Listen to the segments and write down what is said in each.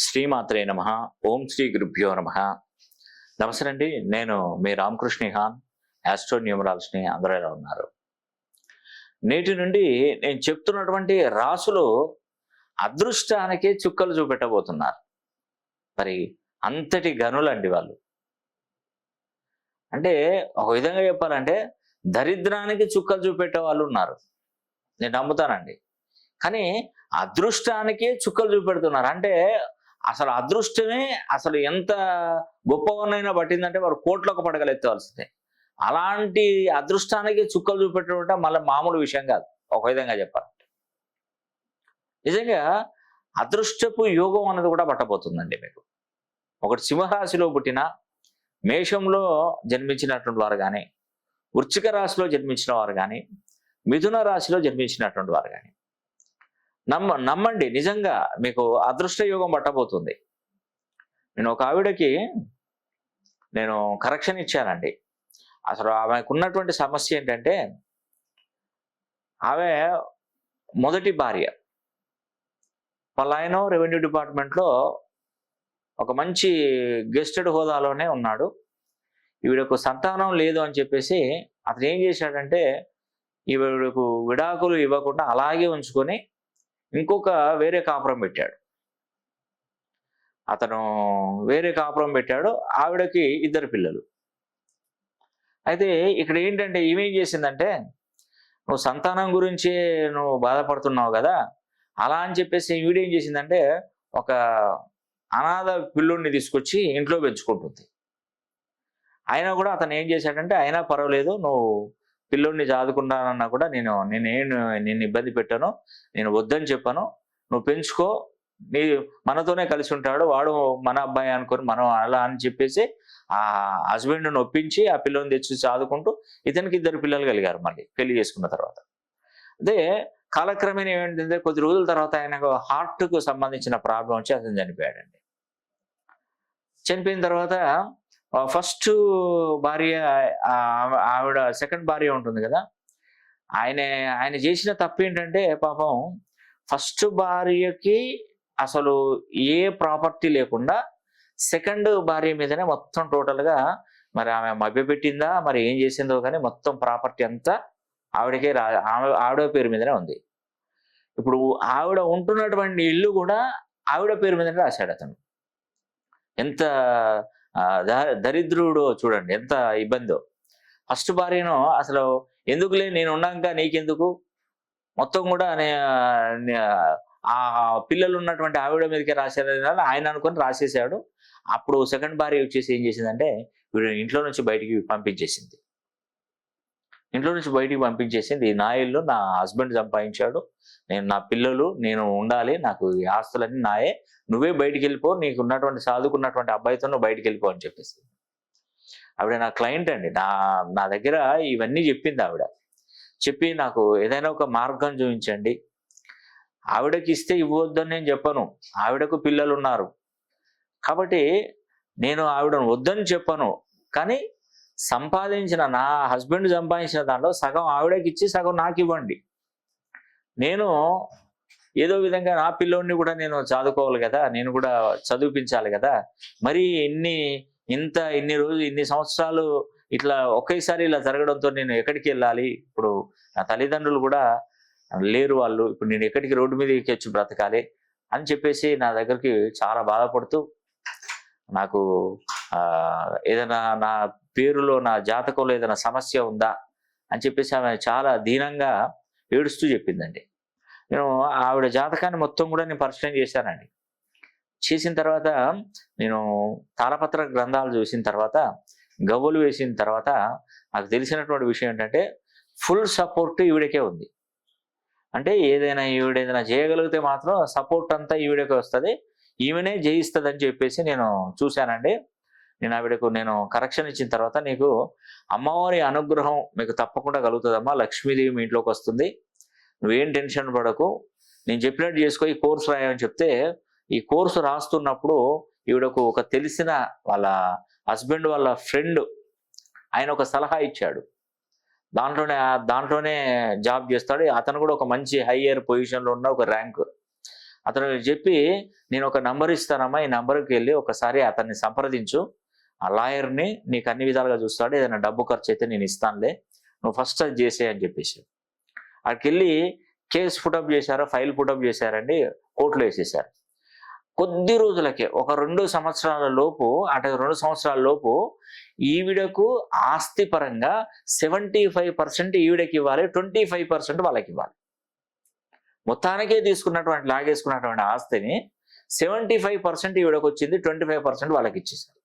శ్రీమాత్రే నమ. ఓం శ్రీ గురుభ్యో నమ. నమస్తే అండి నేను మీ రామకృష్ణ హాన్ యాస్ట్రో న్యూమరాల్స్ని అందరూ ఎలా ఉన్నారు? నేటి నుండి నేను చెప్తున్నటువంటి రాసులు అదృష్టానికి చుక్కలు చూపెట్టబోతున్నారు. మరి అంతటి గనులండి వాళ్ళు. అంటే ఒక విధంగా చెప్పాలంటే దరిద్రానికి చుక్కలు చూపెట్టే వాళ్ళు ఉన్నారు. నేను నమ్ముతానండి. కానీ అదృష్టానికే చుక్కలు చూపెడుతున్నారు. అంటే అసలు అదృష్టమే అసలు ఎంత గొప్పవన్నైనా పట్టిందంటే వారు కోట్లకు పడగలెత్తవలసిందే అలాంటి అదృష్టానికి చుక్కలు చూపెట్టడం మళ్ళీ మామూలు విషయం కాదు. ఒక విధంగా చెప్పాలంటే. నిజంగా అదృష్టపు యోగం అన్నది కూడా పట్టబోతుందండి మీకు. ఒకటి సింహరాశిలో పుట్టిన మేషంలో జన్మించినటువంటి వారు కానీ వృచ్చిక రాశిలో జన్మించిన వారు కానీ మిథున రాశిలో జన్మించినటువంటి వారు కానీ నమ్మ నమ్మండి. నిజంగా మీకు అదృష్ట యోగం పట్టబోతుంది. నేను ఒక ఆవిడకి నేను కరెక్షన్ ఇచ్చానండి. అసలు ఆమెకు ఉన్నటువంటి సమస్య ఏంటంటే ఆమె మొదటి భార్య. పలాయనో రెవెన్యూ డిపార్ట్మెంట్లో ఒక మంచి గెస్టెడ్ హోదాలోనే ఉన్నాడు. ఈవిడకు సంతానం లేదు అని చెప్పేసి అతను ఏం చేశాడంటే ఈవిడకు విడాకులు ఇవ్వకుండా అలాగే ఉంచుకొని ఇంకొక వేరే కాపురం పెట్టాడు. అతను వేరే కాపురం పెట్టాడు. ఆవిడకి ఇద్దరు పిల్లలు. అయితే ఇక్కడ ఏంటంటే ఈమెం చేసిందంటే నువ్వు సంతానం గురించి నువ్వు బాధపడుతున్నావు కదా అలా అని చెప్పేసి ఈవిడేం చేసిందంటే ఒక అనాథ పిల్లుడిని తీసుకొచ్చి ఇంట్లో పెంచుకుంటుంది. అయినా కూడా అతను ఏం చేశాడంటే అయినా పర్వాలేదు నువ్వు పిల్లోడిని చదువుకున్నానన్నా కూడా నేను నేనేం నేను ఇబ్బంది పెట్టాను నేను వద్దని చెప్పాను నువ్వు పెంచుకో నీ మనతోనే కలిసి ఉంటాడు వాడు మన అబ్బాయి అనుకొని మనం అలా అని చెప్పేసి ఆ హస్బెండ్ని ఒప్పించి ఆ పిల్లని తెచ్చి చదువుకుంటూ ఇతనికి ఇద్దరు పిల్లలు కలిగారు మళ్ళీ పెళ్ళి చేసుకున్న తర్వాత. అదే కాలక్రమేణ ఏమిటంటే కొద్ది రోజుల తర్వాత ఆయనకు హార్ట్కు సంబంధించిన ప్రాబ్లం వచ్చి అతను చనిపోయాడండి. చనిపోయిన తర్వాత ఫస్ట్ భార్య ఆవిడ సెకండ్ భార్య ఉంటుంది కదా. ఆయన ఆయన చేసిన తప్పు ఏంటంటే పాపం ఫస్ట్ భార్యకి అసలు ఏ ప్రాపర్టీ లేకుండా సెకండ్ భార్య మీదనే మొత్తం టోటల్గా మరి ఆమె మభ్యపెట్టిందా మరి ఏం చేసిందో కానీ మొత్తం ప్రాపర్టీ అంతా ఆవిడకే రా ఆమె ఆవిడ పేరు మీదనే ఉంది. ఇప్పుడు ఆవిడ ఉంటున్నటువంటి ఇల్లు కూడా ఆవిడ పేరు మీదనే రాశాడు అతను. ఎంత దరిద్రుడు చూడండి ఎంత ఇబ్బందో. ఫస్ట్ భార్యను అసలు ఎందుకులే నేను ఉన్నాక నీకెందుకు? మొత్తం కూడా ఆ పిల్లలు ఉన్నటువంటి ఆవిడ మీదకే రాశారని ఆయన అనుకొని రాసేసాడు అప్పుడు సెకండ్ భార్య వచ్చేసి ఏం చేసిందంటే వీడు ఇంట్లో నుంచి బయటికి పంపించేసింది. ఇంట్లో నుంచి బయటికి పంపించేసింది. నా ఇల్లు నా హస్బెండ్ సంపాదించాడు. నేను నా పిల్లలు నేను ఉండాలి. నాకు ఈ ఆస్తులన్నీ నాయే. నువ్వే బయటికి వెళ్ళిపో. నీకు ఉన్నటువంటి సాధుకున్నటువంటి అబ్బాయితో నువ్వు బయటికి వెళ్ళిపో అని చెప్పేసి. ఆవిడ నా క్లయింట్ అండి. నా నా దగ్గర ఇవన్నీ చెప్పింది ఆవిడ. చెప్పి నాకు ఏదైనా ఒక మార్గం చూపించండి. ఆవిడకి ఇస్తే ఇవ్వద్దని నేను చెప్పను. ఆవిడకు పిల్లలు ఉన్నారు. కాబట్టి నేను ఆవిడను వద్దని చెప్పను. కానీ సంపాదించిన నా హస్బెండ్ సంపాదించిన దాంట్లో సగం ఆవిడకి ఇచ్చి సగం నాకు ఇవ్వండి నేను ఏదో విధంగా నా పిల్లోడిని కూడా నేను చదువుకోవాలి కదా నేను కూడా చదివించాలి కదా. మరి ఇన్ని ఇంత ఇన్ని రోజులు ఇన్ని సంవత్సరాలు ఇట్లా ఒకేసారి ఇలా జరగడంతో నేను ఎక్కడికి వెళ్ళాలి? ఇప్పుడు నా తల్లిదండ్రులు కూడా లేరు వాళ్ళు ఇప్పుడు నేను ఎక్కడికి రోడ్డు మీదకి వచ్చి బ్రతకాలి అని చెప్పేసి నా దగ్గరికి చాలా బాధపడుతూ నాకు ఏదైనా నా పేరులో నా జాతకంలో ఏదైనా సమస్య ఉందా? అని చెప్పేసి ఆమె చాలా దీనంగా ఏడుస్తూ చెప్పిందండి. నేను ఆవిడ జాతకాన్ని మొత్తం కూడా నేను పరిశీలన చేశానండి. చేసిన తర్వాత నేను తాళపత్ర గ్రంథాలు చూసిన తర్వాత గవ్వలు వేసిన తర్వాత నాకు తెలిసినటువంటి విషయం ఏంటంటే ఫుల్ సపోర్ట్ ఈవిడకే ఉంది. అంటే ఏదైనా ఈవిడ ఏదైనా చేయగలిగితే మాత్రం సపోర్ట్ అంతా ఈవిడకే వస్తుంది. ఈమెనే జయిస్తుంది అని చెప్పేసి నేను చూశానండి. నేను ఆవిడకు నేను కరెక్షన్ ఇచ్చిన తర్వాత నీకు అమ్మవారి అనుగ్రహం మీకు తప్పకుండా కలుగుతుందమ్మా. లక్ష్మీదేవి మీ ఇంట్లోకి వస్తుంది. నువ్వేం టెన్షన్ పడకు. నేను చెప్పినట్టు చేసుకో ఈ కోర్సు రాయమని చెప్తే ఈ కోర్సు రాస్తున్నప్పుడు ఈవిడకు ఒక తెలిసిన వాళ్ళ హస్బెండ్ వాళ్ళ ఫ్రెండ్ ఆయన ఒక సలహా ఇచ్చాడు. దాంట్లోనే దాంట్లోనే జాబ్ చేస్తాడు. అతను కూడా ఒక మంచి హయ్యర్ పొజిషన్లో ఉన్న ఒక ర్యాంక్. అతను చెప్పి నేను ఒక నంబర్ ఇస్తానమ్మా. ఈ నంబర్కి వెళ్ళి ఒకసారి అతన్ని సంప్రదించు. ఆ లాయర్ని నీకు అన్ని విధాలుగా చూస్తాడు ఏదైనా డబ్బు ఖర్చు అయితే నేను ఇస్తానులే నువ్వు ఫస్ట్ అది చేసే అని చెప్పేసి అక్కడికి వెళ్ళి కేసు పుటప్ చేశారు ఫైల్ పుటప్ చేశారండి కోర్టులో వేసేసారు కొద్ది రోజులకే ఒక రెండు సంవత్సరాల లోపు అంటే రెండు సంవత్సరాల లోపు ఈవిడకు ఆస్తి పరంగా సెవెంటీ ఫైవ్ పర్సెంట్ ఈవిడకి ఇవ్వాలి ట్వంటీ ఫైవ్ పర్సెంట్ వాళ్ళకి ఇవ్వాలి. మొత్తానికే తీసుకున్నటువంటి లాగేసుకున్నటువంటి ఆస్తిని సెవెంటీ ఫైవ్ పర్సెంట్ ఈవిడకు వచ్చింది ట్వంటీ ఫైవ్ పర్సెంట్ వాళ్ళకి ఇచ్చేసారు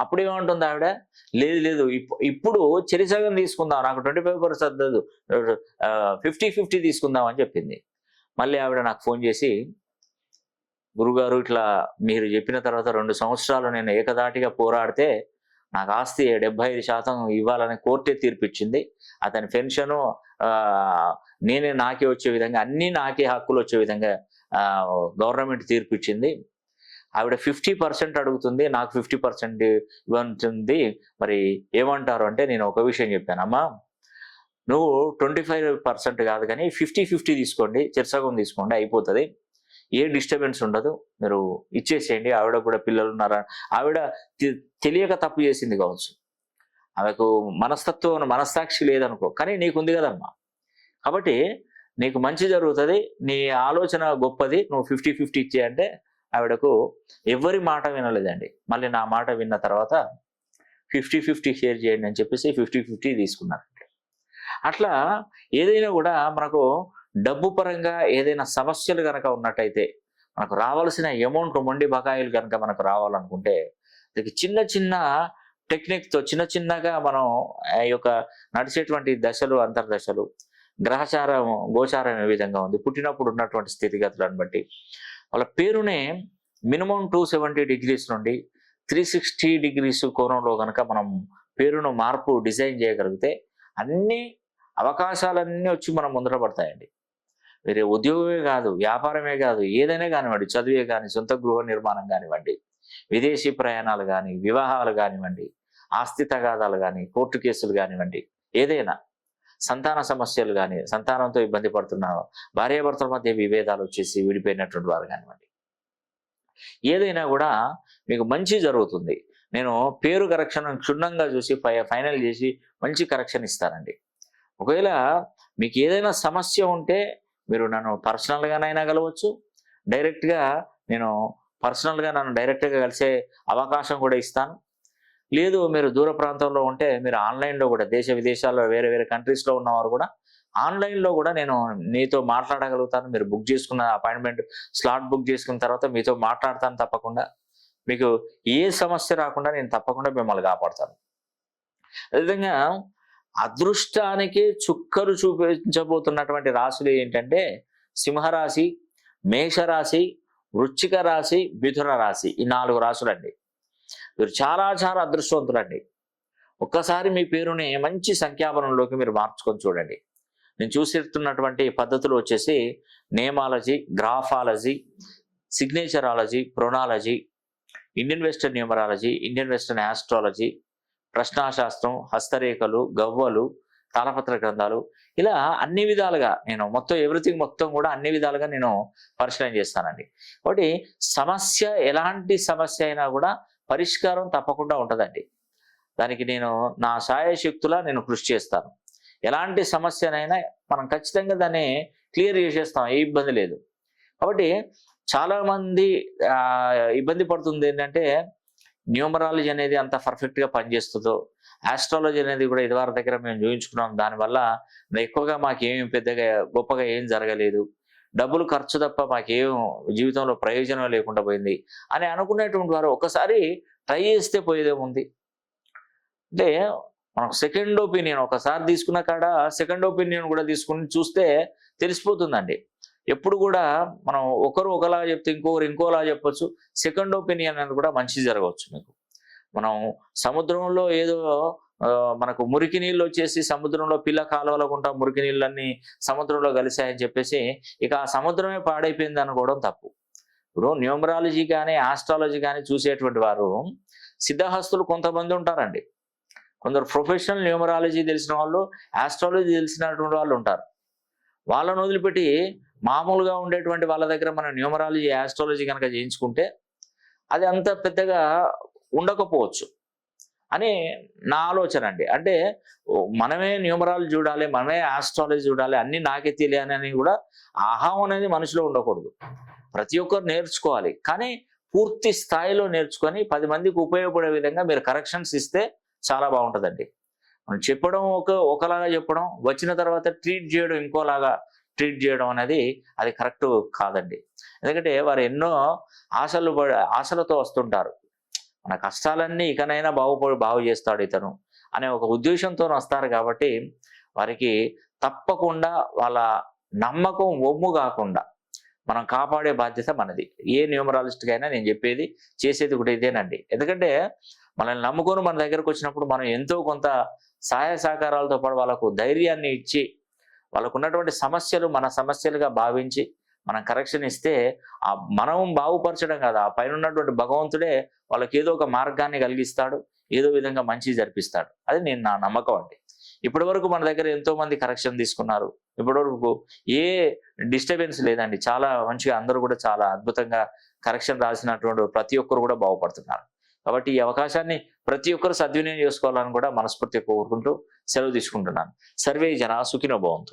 అప్పుడు ఏమంటుంది ఆవిడ? లేదు లేదు ఇప్పుడు ఇప్పుడు చెరిసగం తీసుకుందాం నాకు twenty five percent fifty fifty తీసుకుందాం అని చెప్పింది. మళ్ళీ ఆవిడ నాకు ఫోన్ చేసి గురుగారు ఇట్లా మీరు చెప్పిన తర్వాత రెండు సంవత్సరాలు నేను ఏకదాటిగా పోరాడితే నాకు ఆస్తి డెబ్బై ఐదు శాతం ఇవ్వాలని కోర్టే తీర్పిచ్చింది. అతని పెన్షను నేనే నాకే వచ్చే విధంగా అన్నీ నాకే హక్కులు వచ్చే విధంగా గవర్నమెంట్ తీర్పిచ్చింది. ఆవిడ ఫిఫ్టీ పర్సెంట్ అడుగుతుంది నాకు ఫిఫ్టీ పర్సెంట్ ఇవ్వంటుంది. మరి ఏమంటారు అంటే నేను ఒక విషయం చెప్పాను. అమ్మా నువ్వు ట్వంటీ ఫైవ్ పర్సెంట్ కాదు కానీ ఫిఫ్టీ ఫిఫ్టీ తీసుకోండి చిరసగం తీసుకోండి అయిపోతుంది. ఏ డిస్టర్బెన్స్ ఉండదు. మీరు ఇచ్చేసేయండి. ఆవిడ కూడా పిల్లలు ఉన్నారా? ఆవిడ తెలియక తప్పు చేసింది కావచ్చు. ఆమెకు మనస్తత్వం మనస్సాక్షి లేదనుకో కానీ నీకుంది కదమ్మా. కాబట్టి నీకు మంచి జరుగుతుంది నీ ఆలోచన గొప్పది నువ్వు ఫిఫ్టీ ఫిఫ్టీ ఇచ్చే అంటే ఆవిడకు ఎవరి మాట వినలేదండి. మళ్ళీ నా మాట విన్న తర్వాత ఫిఫ్టీ ఫిఫ్టీ షేర్ చేయండి అని చెప్పేసి ఫిఫ్టీ ఫిఫ్టీ తీసుకున్నారు. అట్లా ఏదైనా కూడా మనకు డబ్బు పరంగా ఏదైనా సమస్యలు కనుక ఉన్నట్టయితే మనకు రావాల్సిన అమౌంట్ మొండి బకాయిలు కనుక మనకు రావాలనుకుంటే దానికి చిన్న చిన్న టెక్నిక్తో చిన్న చిన్నగా మనం ఆ యొక్క నడిచేటువంటి దశలు అంతర్దశలు గ్రహచారం గోచారం ఏ విధంగా ఉంది పుట్టినప్పుడు ఉన్నటువంటి స్థితిగతులను బట్టి వాళ్ళ పేరునే మినిమం టూ సెవెంటీ డిగ్రీస్ నుండి త్రీ సిక్స్టీ డిగ్రీస్ కోణంలో కనుక మనం పేరును మార్పు డిజైన్ చేయగలిగితే అన్ని అవకాశాలన్నీ వచ్చి మనం ముందర పడతాయండి. వేరే ఉద్యోగమే కాదు వ్యాపారమే కాదు ఏదైనా కానివ్వండి చదివే కానీ సొంత గృహ నిర్మాణం కానివ్వండి విదేశీ ప్రయాణాలు కానీ వివాహాలు కానివ్వండి ఆస్తి తగాదాలు కానీ కోర్టు కేసులు కానివ్వండి ఏదైనా సంతాన సమస్యలు కానీ సంతానంతో ఇబ్బంది పడుతున్న భార్యాభర్తల మధ్య విభేదాలు వచ్చేసి విడిపోయినటువంటి వారు కానివ్వండి. ఏదైనా కూడా మీకు మంచి జరుగుతుంది. నేను పేరు కరెక్షన్ క్షుణ్ణంగా చూసి ఫై- ఫైనల్ చేసి మంచి కరెక్షన్ ఇస్తానండి. ఒకవేళ మీకు ఏదైనా సమస్య ఉంటే మీరు నన్ను పర్సనల్గానైనా కలవచ్చు. డైరెక్ట్గా నేను పర్సనల్గా నన్ను డైరెక్ట్గా కలిసే అవకాశం కూడా ఇస్తాను. లేదు మీరు దూర ప్రాంతంలో ఉంటే మీరు ఆన్లైన్లో కూడా దేశ విదేశాల్లో వేరే వేరే కంట్రీస్లో ఉన్నవారు కూడా ఆన్లైన్లో కూడా నేను మీతో మాట్లాడగలుగుతాను. మీరు బుక్ చేసుకున్న అపాయింట్మెంట్ స్లాట్ బుక్ చేసుకున్న తర్వాత మీతో మాట్లాడతాను తప్పకుండా. మీకు ఏ సమస్య రాకుండా నేను తప్పకుండా మిమ్మల్ని కాపాడతాను. అదేవిధంగా అదృష్టానికి చుక్కలు చూపించబోతున్నటువంటి రాశులు ఏంటంటే సింహరాశి మేషరాశి వృశ్చిక రాశి మిథున రాశి ఈ నాలుగు రాశులండి. మీరు చాలా చాలా అదృష్టవంతులండి. ఒక్కసారి మీ పేరుని మంచి సంఖ్యాపనంలోకి మీరు మార్చుకొని చూడండి. నేను చూసేస్తున్నటువంటి పద్ధతులు వచ్చేసి nameology graphology signatureology pronology Indian western numerology Indian western astrology ప్రశ్నాశాస్త్రం హస్తరేఖలు గవ్వలు తాళపత్ర గ్రంథాలు. ఇలా అన్ని విధాలుగా నేను మొత్తం ఎవ్రీథింగ్ మొత్తం కూడా అన్ని విధాలుగా నేను పరిశీలన చేస్తానండి. కాబట్టి సమస్య ఎలాంటి సమస్య అయినా కూడా పరిష్కారం తప్పకుండా ఉంటుందండి. దానికి నేను నా సాయశక్తులా నేను కృషి చేస్తాను. ఎలాంటి సమస్యనైనా మనం ఖచ్చితంగా దాన్ని క్లియర్ చేసేస్తాం ఏ ఇబ్బంది లేదు. కాబట్టి చాలామంది ఇబ్బంది పడుతుంది ఏంటంటే న్యూమరాలజీ అనేది అంత పర్ఫెక్ట్గా పనిచేస్తుందో ఆస్ట్రాలజీ అనేది కూడా ఇదివారి దగ్గర మేము చూపించుకున్నాం దానివల్ల ఎక్కువగా మాకేం పెద్దగా గొప్పగా ఏం జరగలేదు. డబ్బులు ఖర్చు తప్ప మాకేం జీవితంలో ప్రయోజనం లేకుండా పోయింది అని అనుకునేటువంటి వారు ఒకసారి ట్రై చేస్తే పోయేదేముంది? అంటే మనకు సెకండ్ ఒపీనియన్ ఒకసారి తీసుకున్న కాడ సెకండ్ ఒపీనియన్ కూడా తీసుకుని చూస్తే తెలిసిపోతుందండి. ఎప్పుడు కూడా మనం ఒకరు ఒకలా చెప్తే ఇంకొకరు ఇంకోలా చెప్పొచ్చు. సెకండ్ ఒపీనియన్ అనేది కూడా మంచి జరగవచ్చు మీకు. మనం సముద్రంలో ఏదో మనకు మురికి నీళ్ళు వచ్చేసి సముద్రంలో పిల్ల కాలువలకుంటా మురికి నీళ్ళన్నీ సముద్రంలో కలిశాయని చెప్పేసి ఇక ఆ సముద్రమే పాడైపోయింది అనుకోవడం తప్పు. ఇప్పుడు న్యూమరాలజీ కానీ ఆస్ట్రాలజీ కానీ చూసేటువంటి వారు సిద్ధహస్తులు కొంతమంది ఉంటారండి. కొందరు ప్రొఫెషనల్ న్యూమరాలజీ తెలిసిన వాళ్ళు ఆస్ట్రాలజీ తెలిసినటువంటి వాళ్ళు ఉంటారు. వాళ్ళను వదిలిపెట్టి మామూలుగా ఉండేటువంటి వాళ్ళ దగ్గర మనం న్యూమరాలజీ ఆస్ట్రాలజీ కనుక చేయించుకుంటే అది అంత పెద్దగా ఉండకపోవచ్చు. అని నా ఆలోచన అండి. అంటే మనమే న్యూమరాలజీ చూడాలి మనమే ఆస్ట్రాలజీ చూడాలి అన్ని నాకే తెలియాలి అని కూడా ఆహాం అనేది మనిషిలో ఉండకూడదు. ప్రతి ఒక్కరు నేర్చుకోవాలి. కానీ పూర్తి స్థాయిలో నేర్చుకొని పది మందికి ఉపయోగపడే విధంగా మీరు కరెక్షన్స్ ఇస్తే చాలా బాగుంటుందండి. మనం చెప్పడం ఒక ఒకలాగా చెప్పడం వచ్చిన తర్వాత ట్రీట్ చేయడం ఇంకోలాగా ట్రీట్ చేయడం అనేది అది కరెక్ట్ కాదండి. ఎందుకంటే వారు ఎన్నో ఆశలు పడ- ఆశలతో వస్తుంటారు. మన కష్టాలన్నీ ఇకనైనా బాగుపడి బాగు చేస్తాడు ఇతను అనే ఒక ఉద్దేశంతో వస్తారు కాబట్టి వారికి తప్పకుండా వాళ్ళ నమ్మకం ఒమ్ము కాకుండా మనం కాపాడే బాధ్యత మనది. ఏ న్యూమరాలిస్ట్ అయినా నేను చెప్పేది చేసేది కూడా ఇదేనండి. ఎందుకంటే మనల్ని నమ్ముకొని మన దగ్గరకు వచ్చినప్పుడు మనం ఎంతో కొంత సహాయ సహకారాలతో పాటు వాళ్ళకు ధైర్యాన్ని ఇచ్చి వాళ్ళకు ఉన్నటువంటి సమస్యలు మన సమస్యలుగా భావించి మనం కరెక్షన్ ఇస్తే ఆ మనం బాగుపరచడం కాదు ఆ పైన ఉన్నటువంటి భగవంతుడే వాళ్ళకి ఏదో ఒక మార్గాన్ని కలిగిస్తాడు ఏదో విధంగా మంచి జరిపిస్తాడు. అది నేను నా నమ్మకం అండి. ఇప్పటి వరకు మన దగ్గర ఎంతో మంది కరెక్షన్ తీసుకున్నారు. ఇప్పటి వరకు ఏ డిస్టర్బెన్స్ లేదండి. చాలా మంచిగా అందరూ కూడా చాలా అద్భుతంగా కరెక్షన్ రాసినటువంటి ప్రతి ఒక్కరు కూడా బాగుపడుతున్నారు. కాబట్టి ఈ అవకాశాన్ని ప్రతి ఒక్కరు సద్వినియోగం చేసుకోవాలని కూడా మనస్ఫూర్తిగా కోరుకుంటూ సెలవు తీసుకుంటున్నాను. సర్వే జన సుఖినో భవంతు.